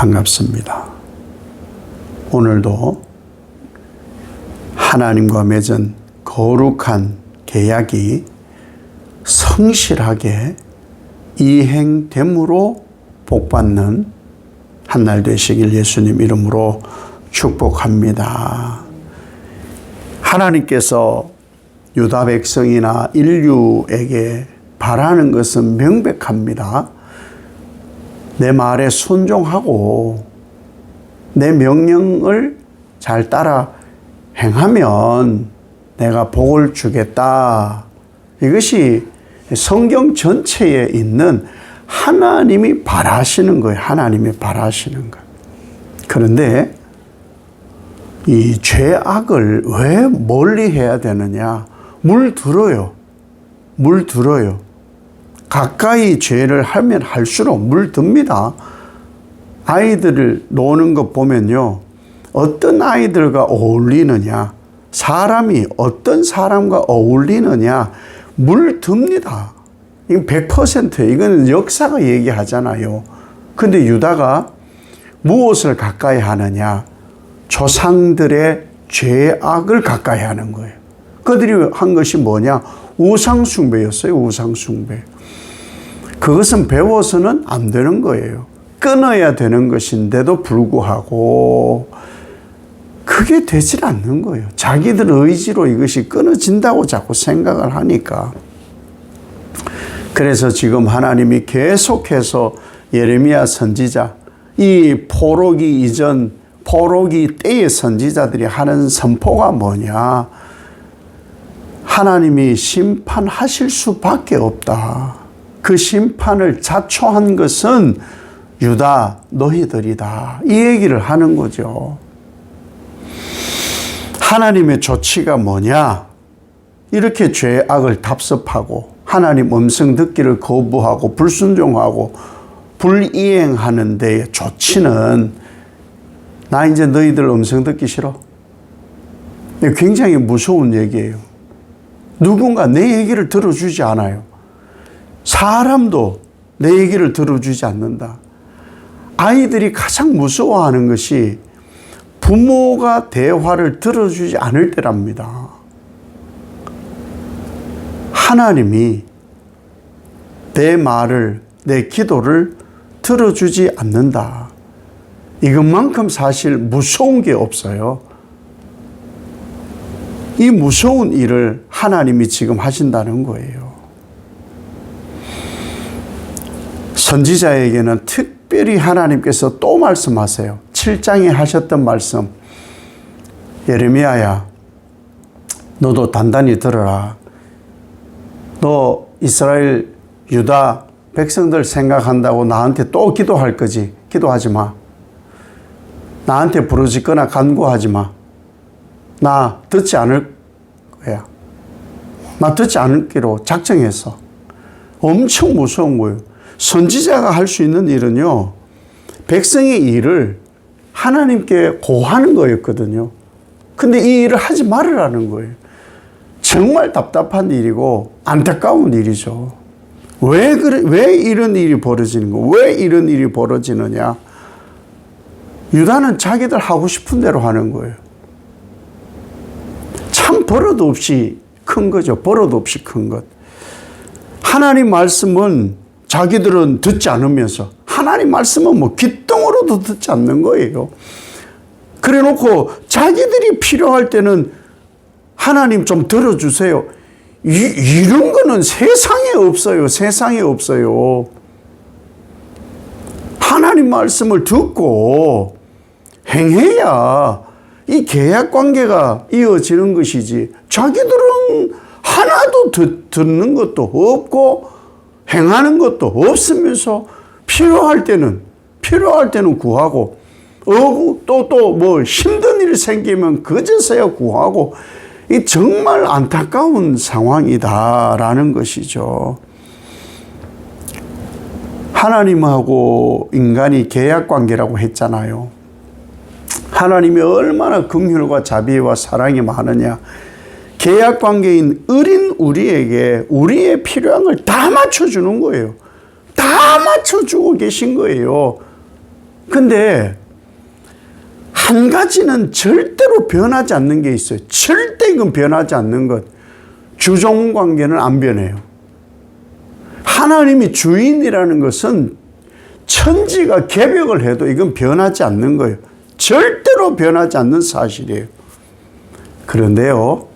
반갑습니다. 오늘도 하나님과 맺은 거룩한 계약이 성실하게 이행됨으로 복받는 한 날 되시길 예수님 이름으로 축복합니다. 하나님께서 유다 백성이나 인류에게 바라는 것은 명백합니다. 내 말에 순종하고 내 명령을 잘 따라 행하면 내가 복을 주겠다. 이것이 성경 전체에 있는 하나님이 바라시는 거예요. 하나님이 바라시는 거. 그런데 이 죄악을 왜 멀리 해야 되느냐? 물 들어요. 물 들어요. 가까이 죄를 하면 할수록 물듭니다. 아이들을 노는 것 보면요. 어떤 아이들과 어울리느냐, 사람이 어떤 사람과 어울리느냐, 물듭니다. 이건 100%예요. 이거는 역사가 얘기하잖아요. 근데 유다가 무엇을 가까이 하느냐? 조상들의 죄악을 가까이 하는 거예요. 그들이 한 것이 뭐냐? 우상숭배였어요. 우상숭배. 그것은 배워서는 안 되는 거예요. 끊어야 되는 것인데도 불구하고 그게 되질 않는 거예요. 자기들 의지로 이것이 끊어진다고 자꾸 생각을 하니까. 그래서 지금 하나님이 계속해서 예레미야 선지자, 이 포로기 이전, 포로기 때의 선지자들이 하는 선포가 뭐냐? 하나님이 심판하실 수밖에 없다. 그 심판을 자초한 것은 유다 너희들이다. 이 얘기를 하는 거죠. 하나님의 조치가 뭐냐? 이렇게 죄악을 답습하고 하나님 음성 듣기를 거부하고 불순종하고 불이행하는 데의 조치는 나 이제 너희들 음성 듣기 싫어. 굉장히 무서운 얘기예요. 누군가 내 얘기를 들어주지 않아요. 사람도 내 얘기를 들어주지 않는다. 아이들이 가장 무서워하는 것이 부모가 대화를 들어주지 않을 때랍니다. 하나님이 내 말을, 내 기도를 들어주지 않는다. 이것만큼 사실 무서운 게 없어요. 이 무서운 일을 하나님이 지금 하신다는 거예요. 선지자에게는 특별히 하나님께서 또 말씀하세요. 7장에 하셨던 말씀. 예레미야야, 너도 단단히 들어라. 너 이스라엘, 유다 백성들 생각한다고 나한테 또 기도할 거지. 기도하지 마. 나한테 부르짖거나 간구하지 마. 나 듣지 않을 거야. 나 듣지 않기로 작정했어. 엄청 무서운 거예요. 선지자가 할 수 있는 일은요, 백성의 일을 하나님께 고하는 거였거든요. 근데 이 일을 하지 말으라는 거예요. 정말 답답한 일이고 안타까운 일이죠. 왜 그래, 왜 이런 일이 벌어지는 거? 왜 이런 일이 벌어지느냐? 유다는 자기들 하고 싶은 대로 하는 거예요. 참 버릇 없이 큰 거죠. 버릇 없이 큰 것. 하나님 말씀은 자기들은 듣지 않으면서 하나님 말씀은 뭐 귓등으로도 듣지 않는 거예요. 그래 놓고 자기들이 필요할 때는 하나님 좀 들어주세요. 이, 이런 거는 세상에 없어요. 세상에 없어요. 하나님 말씀을 듣고 행해야 이 계약 관계가 이어지는 것이지. 자기들은 하나도 듣, 듣는 것도 없고 행하는 것도 없으면서 필요할 때는 필요할 때는 구하고 또또 뭐 힘든 일 생기면 그제서야 구하고 이 정말 안타까운 상황이다라는 것이죠. 하나님하고 인간이 계약 관계라고 했잖아요. 하나님이 얼마나 긍휼과 자비와 사랑이 많으냐. 계약 관계인 어린 우리에게 우리의 필요한 걸 다 맞춰주는 거예요. 다 맞춰주고 계신 거예요. 근데 한 가지는 절대로 변하지 않는 게 있어요. 절대 이건 변하지 않는 것. 주종 관계는 안 변해요. 하나님이 주인이라는 것은 천지가 개벽을 해도 이건 변하지 않는 거예요. 절대로 변하지 않는 사실이에요. 그런데요,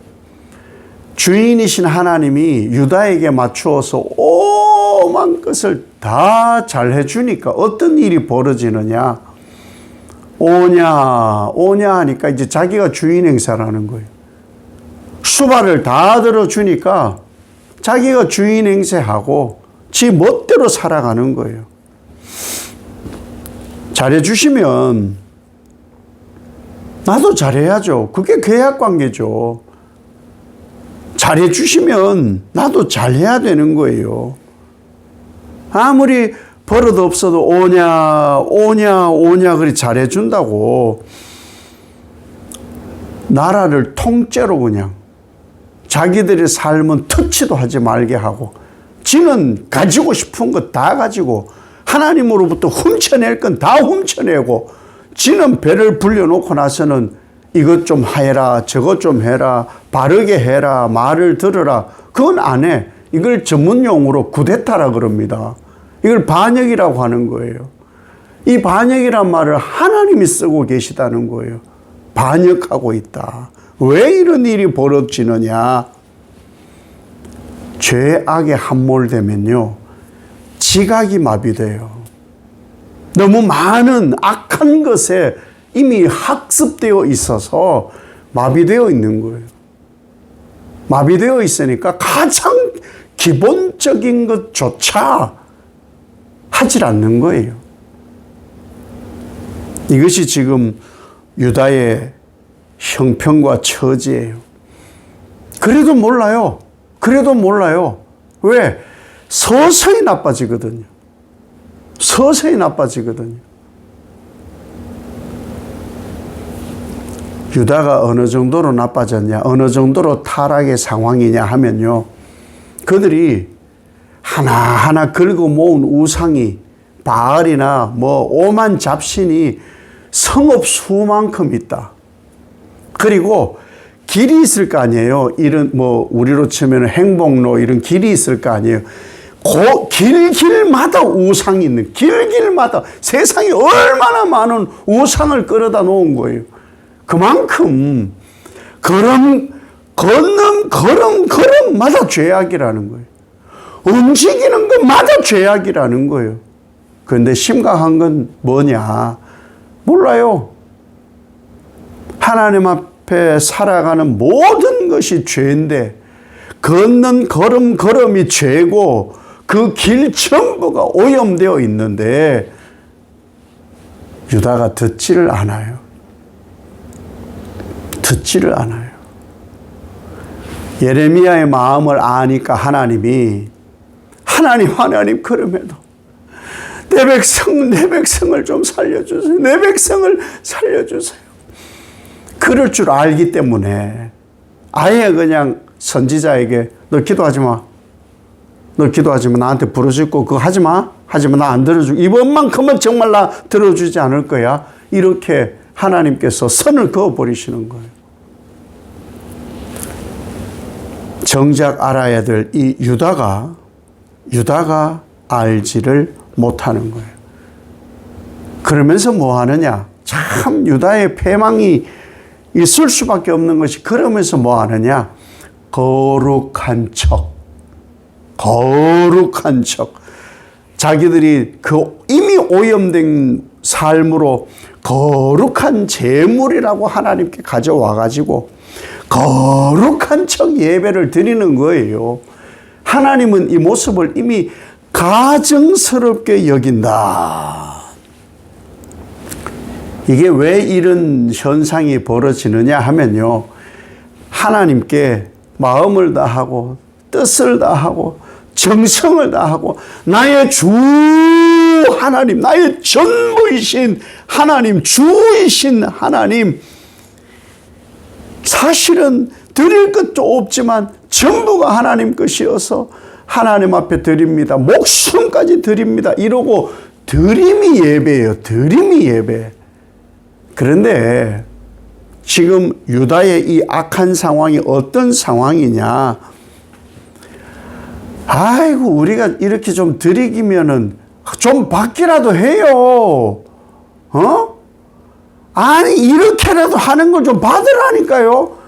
주인이신 하나님이 유다에게 맞추어서 오만 것을 다 잘해 주니까 어떤 일이 벌어지느냐? 오냐, 오냐 하니까 이제 자기가 주인 행사라는 거예요. 수발을 다 들어주니까 자기가 주인 행세하고 지 멋대로 살아가는 거예요. 잘해주시면 나도 잘해야죠. 그게 계약 관계죠. 잘해주시면 나도 잘해야 되는 거예요. 아무리 버릇 없어도 오냐, 오냐, 오냐, 그리 잘해준다고 나라를 통째로 그냥 자기들의 삶은 터치도 하지 말게 하고 지는 가지고 싶은 것 다 가지고 하나님으로부터 훔쳐낼 건 다 훔쳐내고 지는 배를 불려놓고 나서는 이것 좀 해라 저것 좀 해라 바르게 해라 말을 들으라 그건 안 해. 이걸 전문용어로 구데타라 그럽니다. 이걸 반역이라고 하는 거예요. 이 반역이란 말을 하나님이 쓰고 계시다는 거예요. 반역하고 있다. 왜 이런 일이 벌어지느냐? 죄악에 함몰되면요. 지각이 마비돼요. 너무 많은 악한 것에 이미 학습되어 있어서 마비되어 있는 거예요. 마비되어 있으니까 가장 기본적인 것조차 하질 않는 거예요. 이것이 지금 유다의 형편과 처지예요. 그래도 몰라요. 그래도 몰라요. 왜? 서서히 나빠지거든요. 서서히 나빠지거든요. 유다가 어느 정도로 나빠졌냐, 어느 정도로 타락의 상황이냐 하면요. 그들이 하나하나 긁어 모은 우상이 바알이나 뭐 오만 잡신이 성읍 수만큼 있다. 그리고 길이 있을 거 아니에요. 이런 뭐 우리로 치면 행복로 이런 길이 있을 거 아니에요. 고, 길길마다 우상이 있는 길길마다 세상에 얼마나 많은 우상을 끌어다 놓은 거예요. 그만큼 걸음 걷는 걸음 걸음마다 죄악이라는 거예요. 움직이는 것마다 죄악이라는 거예요. 그런데 심각한 건 뭐냐? 몰라요. 하나님 앞에 살아가는 모든 것이 죄인데 걷는 걸음 걸음이 죄고 그 길 전부가 오염되어 있는데 유다가 듣지를 않아요. 듣지를 않아요. 예레미야의 마음을 아니까 하나님이 하나님 하나님 그럼에도 내 백성 내 백성을 좀 살려주세요. 내 백성을 살려주세요. 그럴 줄 알기 때문에 아예 그냥 선지자에게 너 기도하지 마. 너 기도하지 마. 나한테 부르짖고 그거 하지 마. 하지 마. 나안 들어주고 이번만큼은 정말 나 들어주지 않을 거야. 이렇게 하나님께서 선을 그어 버리시는 거예요. 정작 알아야 될 이 유다가 유다가 알지를 못하는 거예요. 그러면서 뭐 하느냐? 참 유다의 패망이 있을 수밖에 없는 것이 그러면서 뭐 하느냐? 거룩한 척. 거룩한 척. 자기들이 그 이미 오염된 삶으로 거룩한 재물이라고 하나님께 가져와 가지고 거룩한 척 예배를 드리는 거예요. 하나님은 이 모습을 이미 가증스럽게 여긴다. 이게 왜 이런 현상이 벌어지느냐 하면요. 하나님께 마음을 다하고 뜻을 다하고 정성을 다하고 나의 주 하나님, 나의 전부이신 하나님, 주이신 하나님, 사실은 드릴 것도 없지만 전부가 하나님 것이어서 하나님 앞에 드립니다. 목숨까지 드립니다. 이러고 드림이 예배예요. 드림이 예배. 그런데 지금 유다의 이 악한 상황이 어떤 상황이냐? 아이고 우리가 이렇게 좀 드리기면은 좀 받기라도 해요. 어? 아니 이렇게라도 하는 걸 좀 받으라니까요.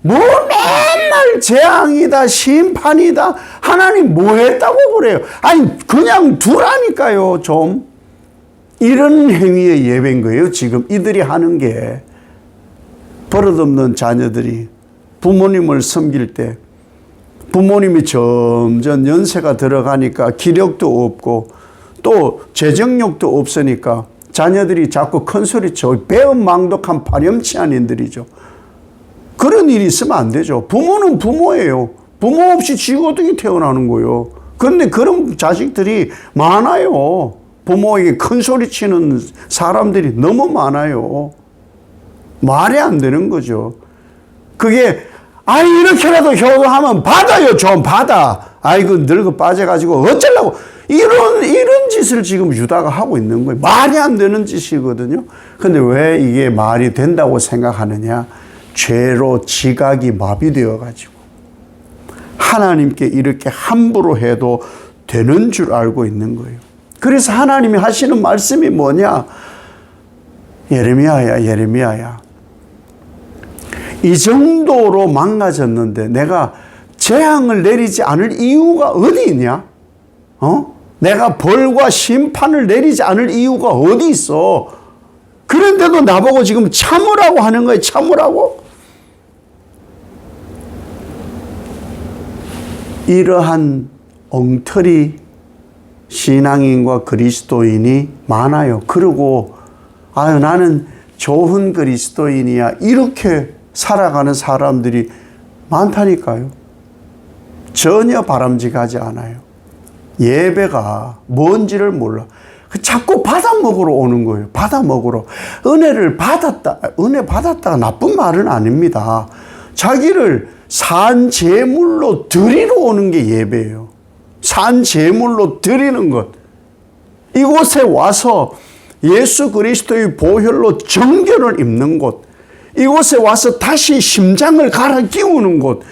뭐 맨날 재앙이다 심판이다 하나님 뭐 했다고 그래요. 아니 그냥 두라니까요 좀. 이런 행위의 예배인 거예요 지금 이들이 하는 게. 버릇없는 자녀들이 부모님을 섬길 때 부모님이 점점 연세가 들어가니까 기력도 없고 또 재정력도 없으니까 자녀들이 자꾸 큰 소리 쳐 배은망덕한 파렴치한 인들이죠. 그런 일이 있으면 안 되죠. 부모는 부모예요. 부모 없이 지가 어떻게 태어나는 거예요. 그런데 그런 자식들이 많아요. 부모에게 큰 소리 치는 사람들이 너무 많아요. 말이 안 되는 거죠. 그게 아 이렇게라도 효도하면 받아요 좀 받아. 아이고 늙어 빠져가지고 어쩌려고 이런 이런 짓을 지금 유다가 하고 있는 거예요. 말이 안 되는 짓이거든요. 근데 왜 이게 말이 된다고 생각하느냐? 죄로 지각이 마비되어 가지고 하나님께 이렇게 함부로 해도 되는 줄 알고 있는 거예요. 그래서 하나님이 하시는 말씀이 뭐냐? 예레미야야, 예레미야야. 이 정도로 망가졌는데 내가 재앙을 내리지 않을 이유가 어디 있냐? 어? 내가 벌과 심판을 내리지 않을 이유가 어디 있어? 그런데도 나보고 지금 참으라고 하는 거예요. 참으라고? 이러한 엉터리 신앙인과 그리스도인이 많아요. 그리고 아유 나는 좋은 그리스도인이야. 이렇게 살아가는 사람들이 많다니까요. 전혀 바람직하지 않아요. 예배가 뭔지를 몰라. 그 자꾸 받아 먹으러 오는 거예요. 받아 먹으러. 은혜를 받았다. 은혜 받았다가 나쁜 말은 아닙니다. 자기를 산 제물로 드리러 오는 게 예배예요. 산 제물로 드리는 것. 이곳에 와서 예수 그리스도의 보혈로 정결을 입는 곳. 이곳에 와서 다시 심장을 갈아 끼우는 곳.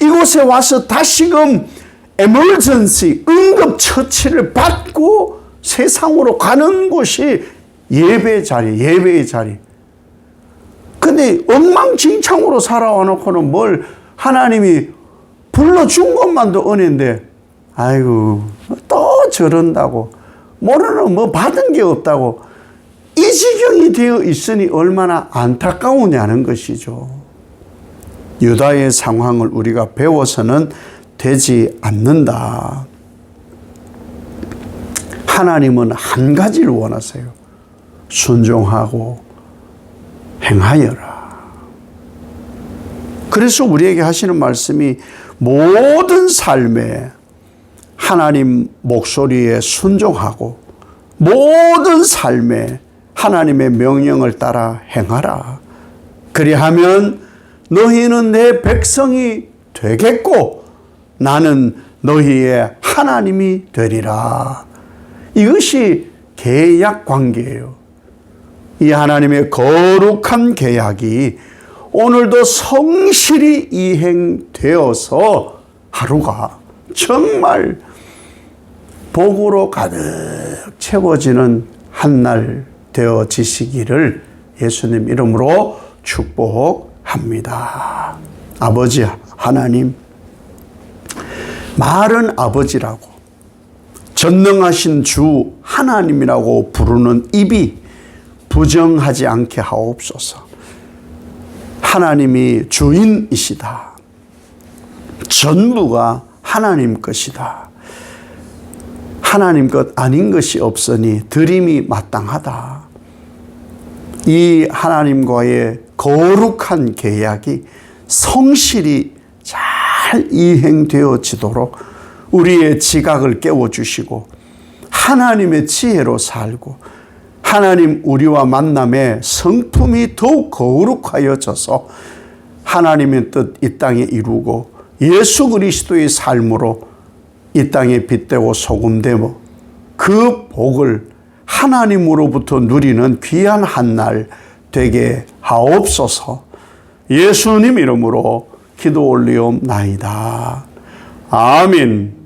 이곳에 와서 다시금 에멀전시 응급 처치를 받고 세상으로 가는 곳이 예배 자리, 예배의 자리. 근데 엉망진창으로 살아와 놓고는 뭘 하나님이 불러준 것만도 은혜인데, 아이고, 또 저런다고. 모르는 뭐 받은 게 없다고. 이 지경이 되어 있으니 얼마나 안타까우냐는 것이죠. 유다의 상황을 우리가 배워서는 되지 않는다. 하나님은 한 가지를 원하세요. 순종하고 행하여라. 그래서 우리에게 하시는 말씀이 모든 삶에 하나님 목소리에 순종하고 모든 삶에 하나님의 명령을 따라 행하라. 그리하면 너희는 내 백성이 되겠고 나는 너희의 하나님이 되리라. 이것이 계약 관계예요. 이 하나님의 거룩한 계약이 오늘도 성실히 이행되어서 하루가 정말 복으로 가득 채워지는 한 날 되어지시기를 예수님 이름으로 축복합니다. 아버지 하나님, 말은 아버지라고 전능하신 주 하나님이라고 부르는 입이 부정하지 않게 하옵소서. 하나님이 주인이시다. 전부가 하나님 것이다. 하나님 것 아닌 것이 없으니 드림이 마땅하다. 이 하나님과의 거룩한 계약이 성실히 잘 이행되어지도록 우리의 지각을 깨워주시고 하나님의 지혜로 살고 하나님 우리와 만남의 성품이 더욱 거룩하여져서 하나님의 뜻 이 땅에 이루고 예수 그리스도의 삶으로 이 땅에 빛되고 소금되고 그 복을 하나님으로부터 누리는 귀한 한 날 되게 하옵소서. 예수님 이름으로 기도 올리옵나이다. 아멘.